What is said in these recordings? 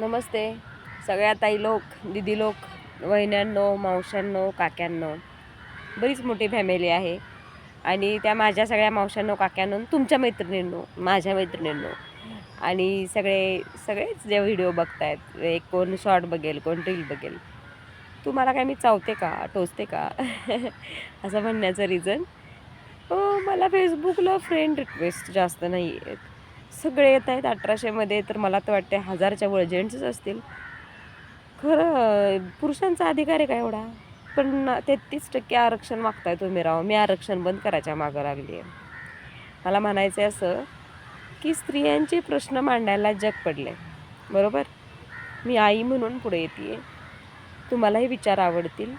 नमस्ते. सगळ्या ताई लोक दिदी लोक वहिन्यांनो मावशांनो काक्यांनो बरीच मोठी फॅमिली आहे. आणि त्या माझ्या सगळ्या मावशांनो काक्यांनो तुमच्या मैत्रिणींनो माझ्या मैत्रिणींनो. आणि सगळे सगळेच जे व्हिडिओ बघतायत एक कोण शॉर्ट बघेल कोण रील बघेल तुम्हाला काय मी चावते का टोचते का? असं म्हणण्याचं रिझन हो, मला फेसबुकला फ्रेंड रिक्वेस्ट जास्त नाही आहेत सगळे येत आहेत. अठराशेमध्ये तर मला तर वाटते हजारच्या वर जेंट्सच असतील. खरं पुरुषांचा अधिकार आहे का एवढा? पण तेहतीस टक्के आरक्षण मागताय तुम्ही राव. मी आरक्षण बंद करायच्या मागं लागली आहे. मला म्हणायचं आहे असं की स्त्रियांचे प्रश्न मांडायला जग पडले बरोबर? मी आई म्हणून पुढे येते तुम्हालाही विचार आवडतील.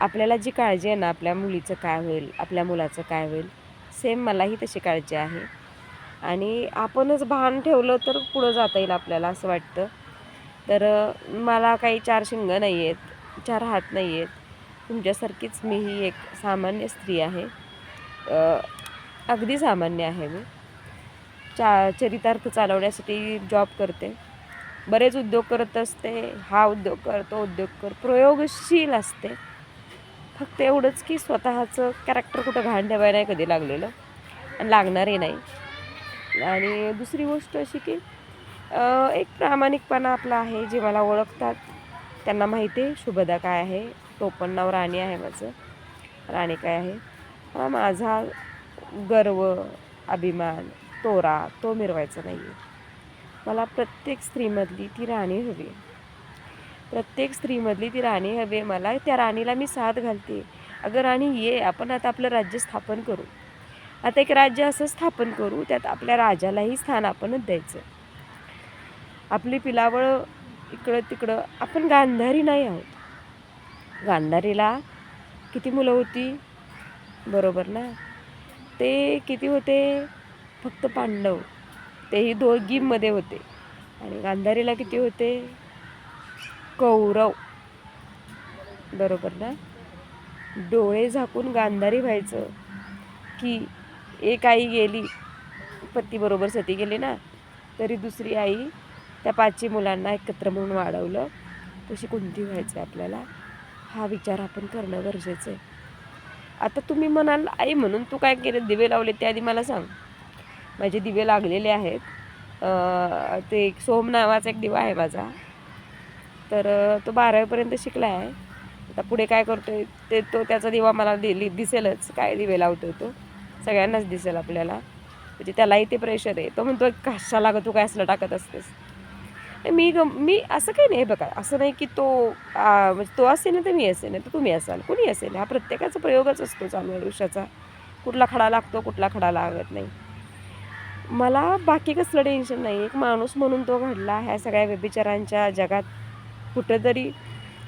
आपल्याला जी काळजी आहे ना आपल्या मुलीचं काय होईल आपल्या मुलाचं काय होईल सेम मलाही तशी काळजी आहे. आणि आपणच भान ठेवलं तर पुढं जाता येईल आपल्याला असं वाटतं. तर मला काही चार शिंग नाही आहेत चार हात नाही आहेत. तुमच्यासारखीच मीही एक सामान्य स्त्री आहे. अगदी सामान्य आहे मी. चा चरितार्थ चालवण्यासाठी जॉब करते. बरेच उद्योग करत असते. हा उद्योग कर तो उद्योग कर. प्रयोगशील असते. फक्त एवढंच की स्वतःचं कॅरेक्टर कुठं घाण ठेवायला नाही कधी लागलेलं. आणि लागणारही नाही. आणि दुसरी गोष्ट अशी की एक प्रामाणिकपणा आपला आहे जे मला ओळखतात. त्यांना माहिती आहे शुभदा काय आहे टोपण नाव राणी आहे माझं. राणी काय आहे? हा माझा गर्व अभिमान तोरा तो मिरवायचा नाही आहे मला प्रत्येक स्त्रीमधली ती राणी हवी आहे. प्रत्येक स्त्रीमधली ती राणी हवी आहे. मला त्या राणीला मी साथ घालते. अगं राणी ये आपण आता आपलं राज्य स्थापन करू. आता एक राज्य असं स्थापन करू त्यात आपल्या राजालाही स्थान आपणच द्यायचं. आपली पिलावळ इकडं तिकडं आपण गांधारी नाही आहोत. गांधारीला किती मुलं होती? बरोबर ना? ते किती होते? फक्त पांडव. तेही दोघीमध्ये होते. आणि गांधारीला किती होते? कौरव. बरोबर ना? डोळे झाकून गांधारी व्हायचं की एक आई गेली पतीबरोबर सती गेली ना तरी दुसरी आई त्या पाचही मुलांना एकत्र म्हणून वाढवलं. तशी कोणती व्हायचं आहे आपल्याला. हा विचार आपण करणं गरजेचं आहे. आता तुम्ही म्हणाल आई म्हणून तू काय केलं? दिवे लावले ते आधी मला सांग. माझे दिवे लागलेले आहेत. ते एक सोम नावाचा एक दिवा आहे माझा. तर तो बारावीपर्यंत शिकला आहे आता पुढे काय करतो आहे ते तो त्याचा दिवा मला दिली दिसेलच. काय दिवे लावतोय तो? सगळ्यांनाच दिसेल आपल्याला. म्हणजे त्यालाही ते प्रेशर आहे. तो म्हणतो कशाला तू काय असलं टाकत असतेस? मी गम मी असं काही नाही बघा असं नाही की तो म्हणजे तो असेल ना तर मी असेल तर तुम्ही असाल. कुणी असेल हा प्रत्येकाचा प्रयोगच असतो चालू आयुष्याचा. कुठला खडा लागतो कुठला खडा लागत नाही. मला बाकी कसलं टेन्शन नाही. एक माणूस म्हणून तो घडला ह्या सगळ्या व्यभिचारांच्या जगात. कुठंतरी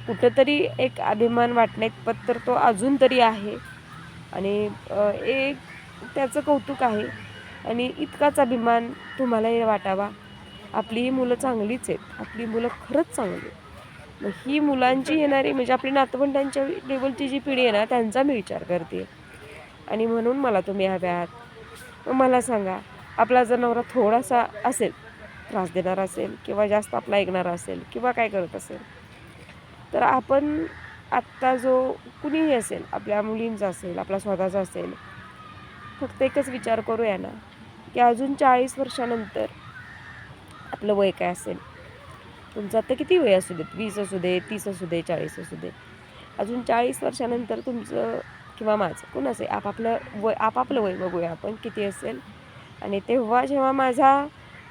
कुठंतरी एक अभिमान वाटण्यात तर तो अजून तरी आहे. आणि एक त्याचं कौतुक आहे. आणि इतकाच अभिमान तुम्हालाही वाटावा. आपली ही मुलं चांगलीच आहेत. आपली मुलं खरंच चांगली आहेत. मग ही मुलांची येणारी म्हणजे आपली नातवंडांच्या लेवलची जी पिढी आहे ना त्यांचा मी विचार करते. आणि म्हणून मला तुम्ही हव्या आहात मग मला सांगा आपला जर नवरा थोडासा असेल त्रास देणारा असेल किंवा जास्त आपला ऐकणारा असेल किंवा काय करत असेल तर आपण आत्ता जो कुणीही असेल आपल्या मुलींचा असेल आपला स्वतःचा असेल फक्त एकच विचार करूया ना की अजून चाळीस वर्षानंतर आपलं वय काय असेल? तुमचं आता किती वय असू देत? वीस असू दे तीस असू दे चाळीस असू दे. अजून चाळीस वर्षानंतर तुमचं किंवा माझं कोण असेल आपापलं वय आपापलं वय बघूया आपण किती असेल? आणि तेव्हा जेव्हा माझा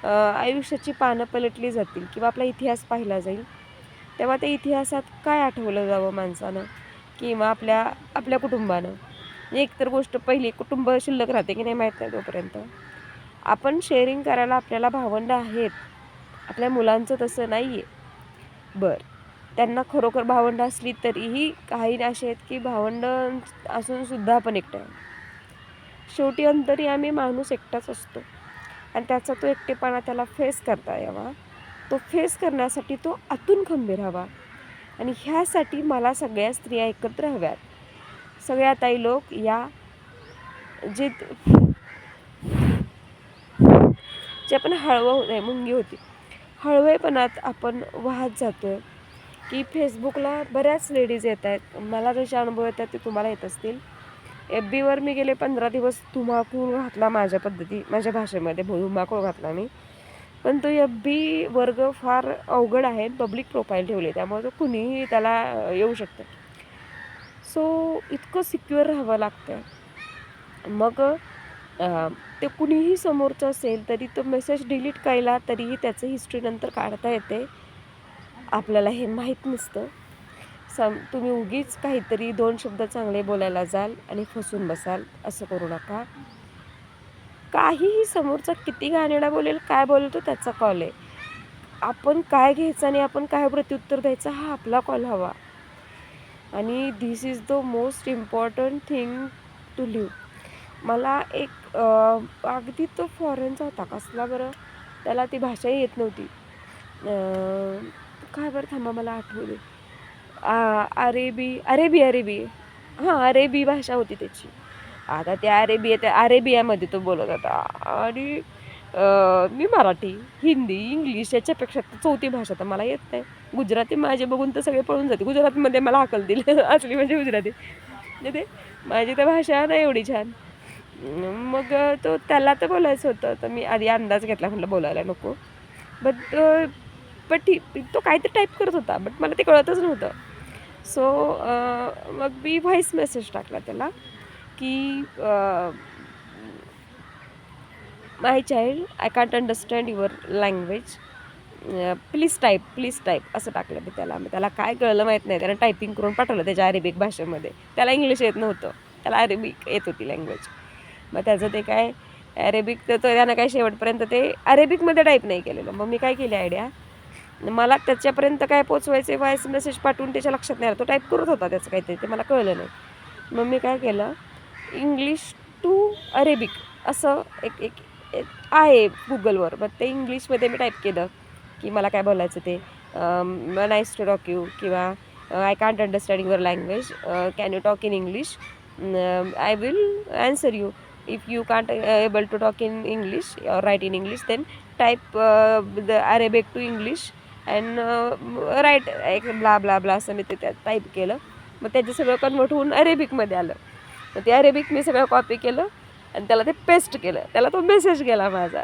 आयुष्याची पानं पलटली जातील किंवा आपला इतिहास पाहिला जाईल तेव्हा त्या इतिहासात काय आठवलं जावं माणसानं? किंवा आपल्या आपल्या कुटुंबानं? एकतर गोष्ट पहिली कुटुंब शिल्लक राहते की नाही माहीत नाही तोपर्यंत. आपण शेअरिंग करायला आपल्याला भावंडं आहेत. आपल्या मुलांचं तसं नाही आहे बरं. त्यांना खरोखर भावंडं असली तरीही काही असे आहेत की भावंडं असूनसुद्धा आपण एकटं आहे. शेवटी अंतरी आम्ही माणूस एकटाच असतो. आणि त्याचा तो एकटेपणा त्याला फेस करता यावा. तो फेस करण्यासाठी तो आतून खंबीर हवा. आणि ह्यासाठी मला सगळ्या स्त्रिया एकत्र हव्यात. सगळ्या ताई लोक या जे जे आपण हळवं नाही मुंगी होती. हळवेपणात आपण वाहत जातो आहे की फेसबुकला बऱ्याच लेडीज येत आहेत. मला जसे अनुभव येतात ते तुम्हाला येत असतील. एफ बीवर मी गेले पंधरा दिवस धुमाकूळ घातला माझ्या पद्धती माझ्या भाषेमध्ये धुमाकूळ घातला मी. पण तो एफ बी वर्ग फार अवघड आहे पब्लिक प्रोफाईल ठेवले त्यामुळे तो कुणीही त्याला येऊ शकतं. सो इतकं सिक्युअर राहावं लागतं मग ते कुणीही समोरचं असेल तरी तो मेसेज डिलीट केला तरीही त्याचं हिस्ट्री नंतर काढता येते. आपल्याला हे माहीत नसतं. सम तुम्ही उगीच काहीतरी दोन शब्द चांगले बोलायला जाल आणि फसून बसाल असं करू नका. काहीही समोरचा किती घाणेरडा बोलेल काय बोलेल तो त्याचा कॉल आहे. आपण काय घ्यायचं आणि आपण काय प्रत्युत्तर द्यायचं हा आपला कॉल हवा. आणि this is the most important thing to live मला एक अगदी तो फॉरेनचा होता. कसला बरं? त्याला ती भाषाही येत नव्हती. काय बरं थांबा मला आठवले आ- अरेबी अरेबी अरेबी. हां अरेबी भाषा होती त्याची. आता त्या अरेबिया त्या अरेबियामध्ये तो बोलत होता. आणि मी मराठी हिंदी इंग्लिश याच्यापेक्षा तर चौथी भाषा तर मला येत नाही. गुजराती माझे बघून तर सगळे पळून जाते गुजरातीमध्ये मला हकल दिली. असली म्हणजे गुजराती. म्हणजे ते माझी तर भाषा नाही एवढी छान. मग तो त्याला तर बोलायचं होतं. तर मी आधी अंदाज घेतला. म्हटलं बोलायला नको. बट बट तो काहीतरी टाईप करत होता. बट मला ते कळतच नव्हतं. सो मग मी व्हॉईस मेसेज टाकला त्याला की my child I can't understand your language please type please type असं टाकलं मी त्याला. मग त्याला काय कळलं माहीत नाही. त्यानं टायपिंग करून पाठवलं त्याच्या अरेबिक भाषेमध्ये. त्याला इंग्लिश येत नव्हतं. त्याला अरेबिक येत होती लँग्वेज मग त्याचं ते काय अरेबिक तर त्यानं काय शेवटपर्यंत ते अरेबिकमध्ये टाईप नाही केलेलं. मग मी काय केली आयडिया मला त्याच्यापर्यंत काय पोचवायचे व्हॉइस मेसेज पाठवून त्याच्या लक्षात नाही आलं. तो टाईप करत होता त्याचं काहीतरी. ते मला कळलं नाही. मग मी काय केलं? इंग्लिश टू अरेबिक असं एक एक आहे गुगलवर मग ते इंग्लिशमध्ये मी टाईप केलं. की मला काय बोलायचं ते. नाईस टू टॉक यू किंवा I can't understand your language can you talk in English I will answer you if you can't able to talk in English or write in English then type the Arabic to English and write एक blah blah blah असं मी ते त्यात type केलं. मग त्याचं सगळं convert होऊन अरेबिकमध्ये आलं. मग ते अरेबिक मी सगळं कॉपी केलं आणि त्याला ते पेस्ट केलं. त्याला तो मेसेज गेला माझा.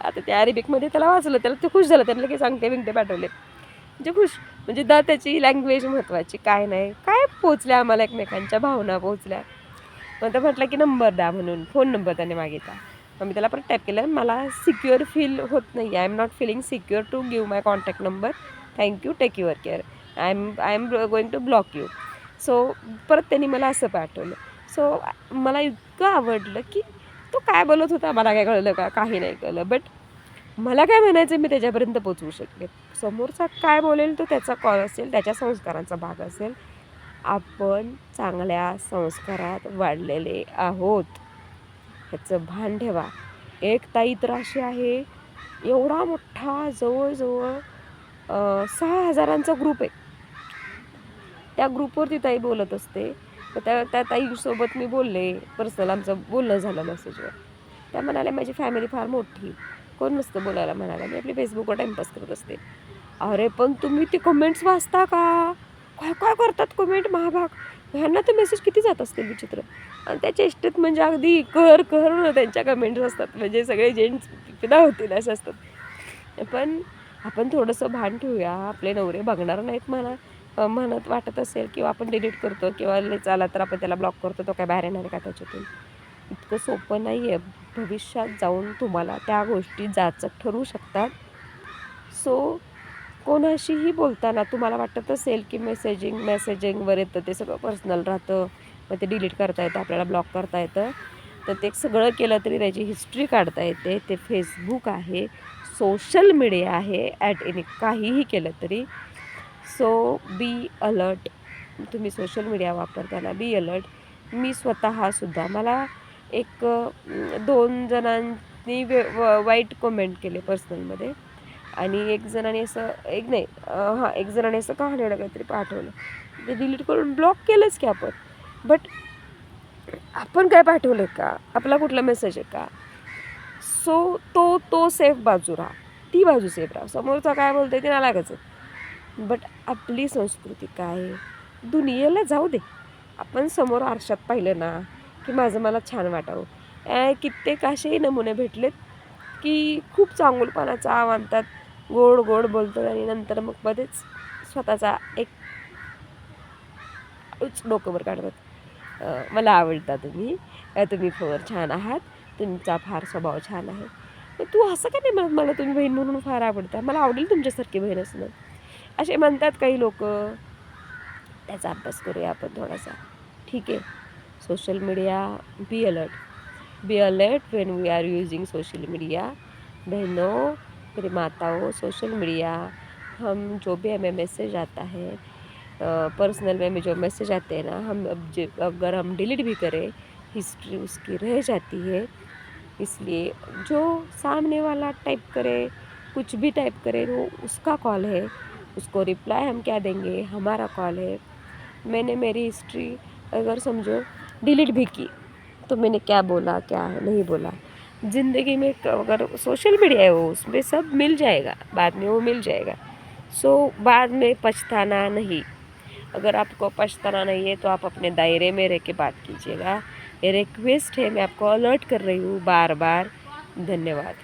आता त्या अरेबिकमध्ये त्याला वाचलं त्याला ते खुश झालं त्याला लगेच सांगते बिंगते पाठवले. म्हणजे खुश म्हणजे दा त्याची लँग्वेज महत्त्वाची काय नाही. काय पोचल्या आम्हाला एकमेकांच्या? भावना पोचल्या मग तर म्हटलं की नंबर द्या म्हणून फोन नंबर त्याने मागितला. मग मी त्याला परत टाईप केलं मला सिक्युअर फील होत नाही. I am not feeling secure to give my contact number thank you take your care I am I am going to block you so परत त्यांनी मला असं पाठवलं. सो मला इतकं आवडलं की तो काय बोलत होता मला काय कळलं का? काही नाही कळलं. बट मला काय म्हणायचं मी त्याच्यापर्यंत पोचवू शकले समोरचा काय बोलेल तो त्याचा कॉल असेल त्याच्या संस्कारांचा भाग असेल. आपण चांगल्या संस्कारात वाढलेले आहोत. ह्याचं भान ठेवा. एक ताई तर अशी आहे. एवढा मोठा जवळजवळ सहा हजारांचा ग्रुप आहे. त्या ग्रुपवर ती ताई बोलत असते. तर त्या त्या ताईसोबत मी बोलले. पर्सनल आमचं बोलणं झालं मेसेजवर त्या म्हणाल्या माझी फॅमिली फार मोठी. कोण नसतं बोलायला म्हणाल्या मी आपली फेसबुकवर टाईमपास करत असते. अरे पण तुम्ही ते कमेंट्स वाचता का? काय काय करतात कमेंट महाभाग? ह्यांना तर मेसेज किती जात असतील विचित्र. आणि त्या चेष्टेत म्हणजे अगदी कर कर त्यांच्या कमेंट्स असतात. म्हणजे सगळे जेंट्स पिदा होतील असं असतात. पण आपण थोडंसं भान ठेवूया. आपले नवरे बघणार नाहीत म्हणा म्हणत वाटत असेल किंवा आपण डिलीट करतो किंवा लय चाला तर आपण त्याला ब्लॉक करतो तो काय बाहेर येणार का त्याच्यातून? इतकं सोपं नाही आहे भविष्यात जाऊन तुम्हाला त्या गोष्टी जाचक ठरू शकतात. सो कोणाशीही बोलताना तुम्हाला वाटत असेल की मेसेजिंग मेसेजिंगवर येतं ते सगळं पर्सनल राहतं मग ते डिलीट करता येतं आपल्याला ब्लॉक करता येतं. तर ते सगळं केलं तरी त्याची हिस्ट्री काढता येते. ते फेसबुक आहे सोशल मीडिया आहे ॲट एनी काहीही केलं तरी. So be alert. तुम्ही सोशल मीडिया वापरताना बी अलर्ट. मी स्वतःसुद्धा मला एक दोन जणांनी वे व- वाईट कमेंट केले पर्सनलमध्ये आणि एक जणाने असं एक नाही हां एक जणाने असं कहाणी काहीतरी पाठवलं. ते डिलीट करून ब्लॉक केलंच की आपण. बट आपण काय पाठवलं का? आपला कुठला मेसेज आहे का? सो तो तो सेफ बाजू राहा. ती बाजू सेफ राहा. समोरचा काय बोलतोय ते नालायकच बट आपली संस्कृती काय? आहे दुनियेला जाऊ दे. आपण समोर आरशात पाहिलं ना की माझं मला छान वाटावं. कित्येक असेही नमुने भेटलेत की खूप चांगुलपणाचा आणतात गोड गोड बोलतात आणि नंतर मग मध्येच स्वतःचा एक डोकंवर काढतात. मला आवडता तुम्ही. तुम्ही फोर छान आहात. तुमचा फार स्वभाव छान आहे. मग तू असं का नाही म्हणत मला तुम्ही बहीण म्हणून फार आवडता? मला आवडेल तुमच्यासारखी बहीण असणं. असे म्हणतात काही लोक. त्याचा अभ्यास करूया आपण थोडासा. ठीक आहे. Social media be alert be alert when we are using social media बहनों मेरी माताओं सोशल मीडिया हम जो भी हमें मैसेज आता है पर्सनल में हमें जो मैसेज आते हैं ना हम अब अगर हम डिलीट भी करें हिस्ट्री उसकी रह जाती है. इसलिए जो सामने वाला टाइप करे कुछ भी टाइप करे वो उसका कॉल है. उसको रिप्लाई हम क्या देंगे? हमारा कॉल है। मैंने मेरी हिस्ट्री अगर समझो डिलीट भी की। तो मैंने क्या बोला, क्या नहीं बोला। ज़िंदगी में अगर सोशल मीडिया है वो उसमें सब मिल जाएगा। बाद में वो मिल जाएगा। सो बाद में पछताना नहीं। अगर आपको पछताना नहीं है तो आप अपने दायरे में रह के बात कीजिएगा। ये रिक्वेस्ट है, मैं आपको अलर्ट कर रही हूँ बार बार धन्यवाद।